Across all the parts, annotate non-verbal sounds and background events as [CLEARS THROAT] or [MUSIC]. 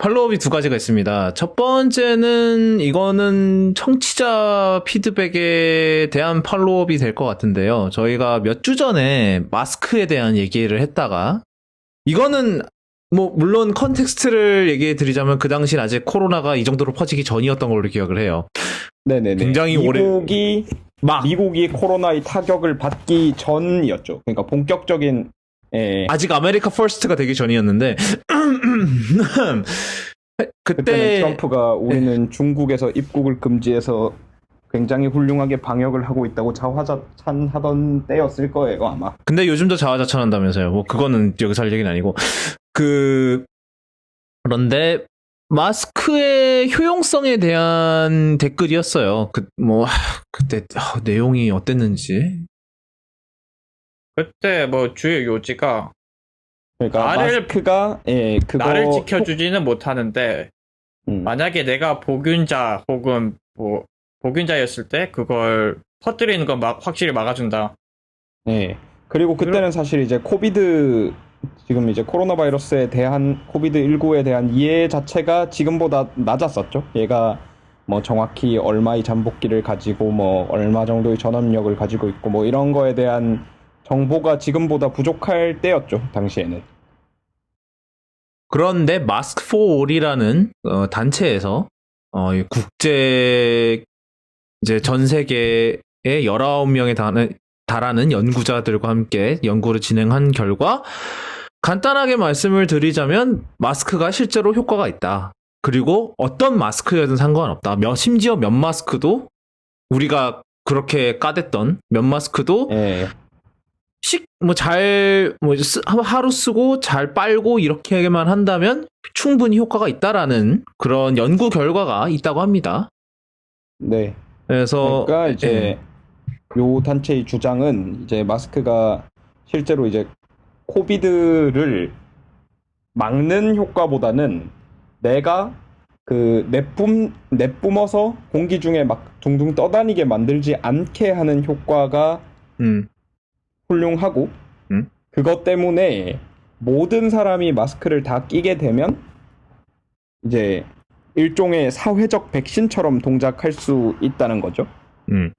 팔로업이 두 가지가 있습니다. 첫 번째는 이거는 청취자 피드백에 대한 팔로업이 될 것 같은데요. 저희가 몇 주 전에 마스크에 대한 얘기를 했다가 이거는 뭐 물론 컨텍스트를 얘기해 드리자면 그 당시는 아직 코로나가 이 정도로 퍼지기 전이었던 걸로 기억을 해요. 네네네. 굉장히 오래- 미국이 막 미국이 코로나의 타격을 받기 전이었죠. 그러니까 본격적인 예, 아직 아메리카 퍼스트가 되기 전이었는데 [CLEARS THROAT] [LAUGHS] 그때는 그때 트럼프가 우리는 중국에서 입국을 금지해서 굉장히 훌륭하게 방역을 하고 있다고 자화자찬하던 때였을 거예요 아마. 근데 요즘도 자화자찬한다면서요. 뭐 그거는 여기서 할 얘기는 아니고 그 그런데 마스크의 효용성에 대한 댓글이었어요. 그 뭐 그때 아, 내용이 어땠는지 그때 뭐 주요 요지가 그러니까 나를- 마스크가 예 그거 나를 지켜주지는 못하는데 음, 만약에 내가 복균자 혹은 뭐 복균자였을 때 그걸 퍼뜨리는 건 막 확실히 막아준다. 예. 그리고 그때는 사실 이제 코비드 지금 이제 코로나 바이러스에 대한 코비드 19에 대한 이해 자체가 지금보다 낮았었죠. 얘가 뭐 정확히 얼마의 잠복기를 가지고 뭐 얼마 정도의 전염력을 가지고 있고 뭐 이런 거에 대한 정보가 지금보다 부족할 때였죠. 당시에는. 그런데 마스크 포 올이라는 어, 단체에서 어, 이 국제 이제 전 세계의 19명에 달하는, 달하는 연구자들과 함께 연구를 진행한 결과 간단하게 말씀을 드리자면 마스크가 실제로 효과가 있다. 그리고 어떤 마스크여든 상관없다. 몇, 심지어 면 마스크도 우리가 그렇게 까댔던 면 마스크도 예. 식, 뭐, 잘, 뭐, 쓰- 하루 쓰고 잘 빨고 이렇게만 한다면 충분히 효과가 있다라는 그런 연구 결과가 있다고 합니다. 네. 그래서, 그러니까 이제 예. 요 단체의 주장은 이제 마스크가 실제로 이제 코비드를 막는 효과보다는 내가 그 내뿜 내뿜어서 공기 중에 막 둥둥 떠다니게 만들지 않게 하는 효과가 음, 훌륭하고 음? 그것 때문에 모든 사람이 마스크를 다 끼게 되면 이제 일종의 사회적 백신처럼 동작할 수 있다는 거죠. 음,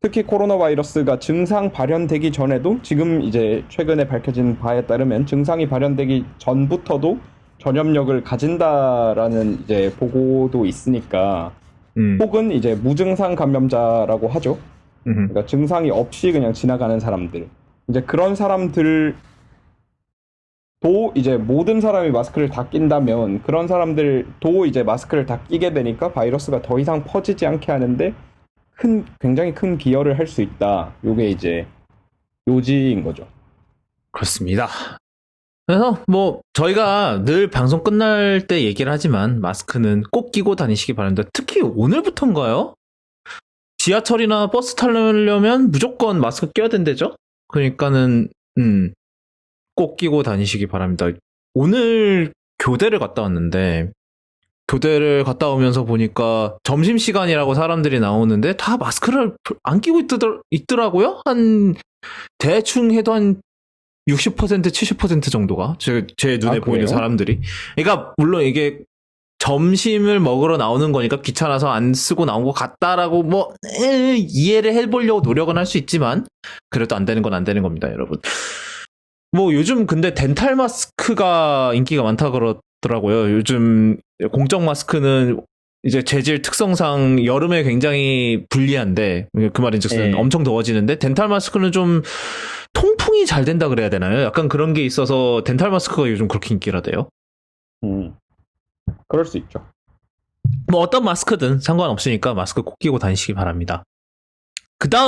특히 코로나 바이러스가 증상 발현되기 전에도 지금 이제 최근에 밝혀진 바에 따르면 증상이 발현되기 전부터도 전염력을 가진다라는 이제 보고도 있으니까 음, 혹은 이제 무증상 감염자라고 하죠. 음, 그러니까 증상이 없이 그냥 지나가는 사람들. 이제 그런 사람들도 이제 모든 사람이 마스크를 다 낀다면 그런 사람들도 이제 마스크를 다 끼게 되니까 바이러스가 더 이상 퍼지지 않게 하는데 큰 굉장히 큰 기여를 할 수 있다. 요게 이제 요지인 거죠. 그렇습니다. 그래서 뭐, 저희가 늘 방송 끝날 때 얘기를 하지만 마스크는 꼭 끼고 다니시기 바랍니다. 특히 오늘부터인가요? 지하철이나 버스 타려면 무조건 마스크 껴야 된대죠? 그러니까는, 음, 꼭 끼고 다니시기 바랍니다. 오늘 교대를 갔다 왔는데, 교대를 갔다 오면서 보니까 점심시간이라고 사람들이 나오는데 다 마스크를 안 끼고 있더라, 있더라고요? 한, 대충 해도 한 60% 70% 정도가 제, 제 눈에 아, 보이는? 사람들이 그러니까 물론 이게 점심을 먹으러 나오는 거니까 귀찮아서 안 쓰고 나온 것 같다라고 뭐 에, 이해를 해보려고 노력은 할 수 있지만 그래도 안 되는 건 안 되는 겁니다 여러분 뭐 요즘 근데 덴탈 마스크가 인기가 많다 그러더라고요 요즘 공적 마스크는 이제 재질 특성상 여름에 굉장히 불리한데 그 말인즉슨 예. 엄청 더워지는데 덴탈 마스크는 좀 통풍이 잘 된다 그래야 되나요? 약간 그런 게 있어서 덴탈 마스크가 요즘 그렇게 인기라대요. 음. 그럴 수 있죠. 뭐 어떤 마스크든 상관없으니까 마스크 꼭 끼고 다니시기 바랍니다. 그 다음